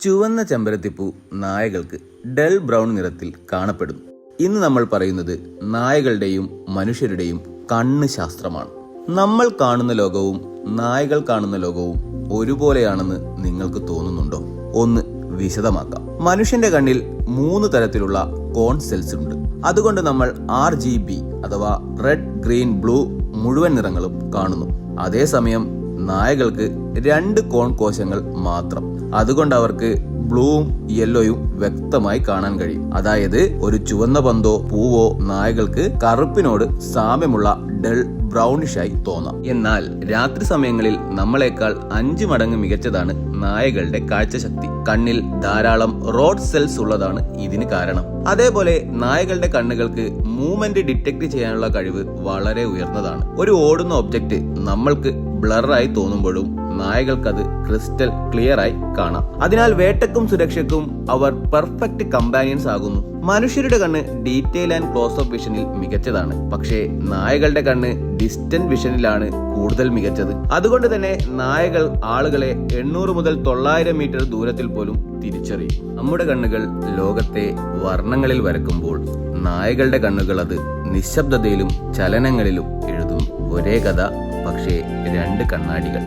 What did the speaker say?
ചുവന്ന ചെമ്പരത്തിപ്പൂ നായകൾക്ക് ഡൽ ബ്രൗൺ നിറത്തിൽ കാണപ്പെടുന്നു. ഇന്ന് നമ്മൾ പറയുന്നത് നായകളുടെയും മനുഷ്യരുടെയും കണ്ണ് ശാസ്ത്രമാണ്. നമ്മൾ കാണുന്ന ലോകവും നായകൾ കാണുന്ന ലോകവും ഒരുപോലെയാണെന്ന് നിങ്ങൾക്ക് തോന്നുന്നുണ്ടോ? ഒന്ന് വിശദമാക്കാം. മനുഷ്യന്റെ കണ്ണിൽ മൂന്ന് തരത്തിലുള്ള കോൺ സെൽസ് ഉണ്ട്. അതുകൊണ്ട് നമ്മൾ ആർ ജി ബി അഥവാ റെഡ് ഗ്രീൻ ബ്ലൂ മുഴുവൻ നിറങ്ങളും കാണുന്നു. അതേസമയം നായകൾക്ക് രണ്ട് കോൺ കോശങ്ങൾ മാത്രം. അതുകൊണ്ട് അവർക്ക് ബ്ലൂവും യെല്ലോയും വ്യക്തമായി കാണാൻ കഴിയും. അതായത് ഒരു ചുവന്ന പന്തോ പൂവോ നായകൾക്ക് കറുപ്പിനോട് സാമ്യമുള്ള ഡൾ ബ്രൗണിഷായി തോന്നാം. എന്നാൽ രാത്രി സമയങ്ങളിൽ നമ്മളെക്കാൾ അഞ്ച് മടങ്ങ് മികച്ചതാണ് നായകളുടെ കാഴ്ചശക്തി. കണ്ണിൽ ധാരാളം റോഡ് സെൽസ് ഉള്ളതാണ് ഇതിന് കാരണം. അതേപോലെ നായകളുടെ കണ്ണുകൾക്ക് മൂവ്മെന്റ് ഡിറ്റക്ട് ചെയ്യാനുള്ള കഴിവ് വളരെ ഉയർന്നതാണ്. ഒരു ഓടുന്ന ഒബ്ജക്റ്റ് നമ്മൾക്ക് ബ്ലറായി തോന്നുമ്പോഴും നായകൾക്കത് ക്രിസ്റ്റൽ ക്ലിയർ ആയി കാണാം. അതിനാൽ വേട്ടക്കും സുരക്ഷയ്ക്കും അവർ പെർഫെക്റ്റ് കമ്പാനിയൻസ് ആകുന്നു. മനുഷ്യരുടെ കണ്ണ് ഡീറ്റെയിൽ ആൻഡ് ക്ലോസ് ഓഫ് വിഷനിൽ മികച്ചതാണ്. പക്ഷേ നായകളുടെ കണ്ണ് ഡിസ്റ്റന്റ് വിഷനിലാണ് കൂടുതൽ മികച്ചത്. അതുകൊണ്ട് തന്നെ നായകൾ ആളുകളെ എണ്ണൂറ് മുതൽ തൊള്ളായിരം മീറ്റർ ദൂരത്തിൽ പോലും തിരിച്ചറിയും. നമ്മുടെ കണ്ണുകൾ ലോകത്തെ വർണങ്ങളിൽ വരക്കുമ്പോൾ നായകളുടെ കണ്ണുകൾ അത് നിശബ്ദതയിലും ചലനങ്ങളിലും എഴുതും. ഒരേ കഥ പക്ഷേ രണ്ട് കണ്ണാടികൾ.